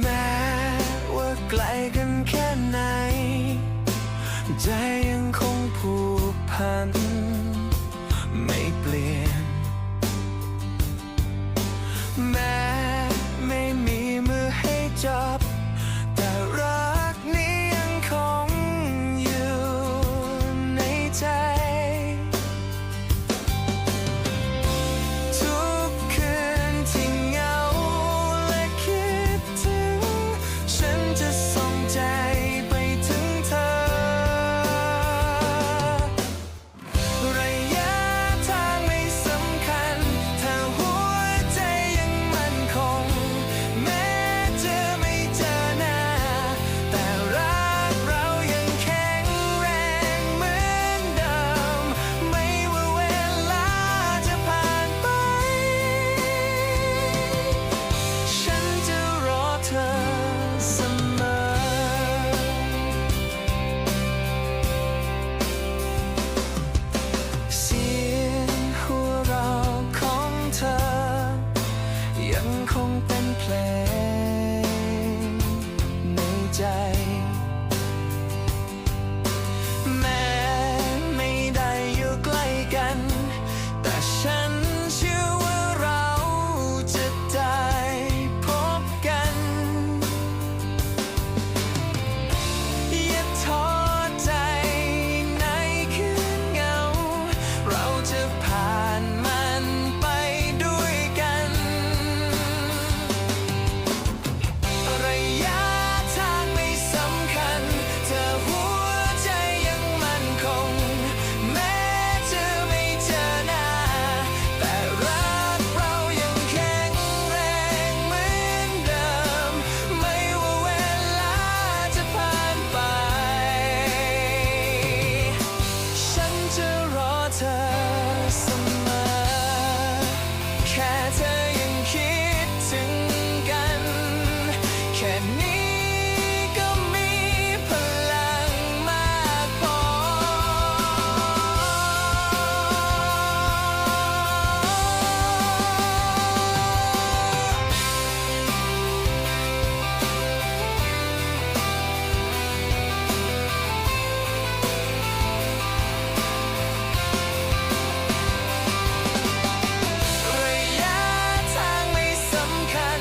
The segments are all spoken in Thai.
แม้ว่าไกลกันแค่ไหน ใจยังคงผูกพัน คงเป็นเพลงในใจ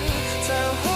so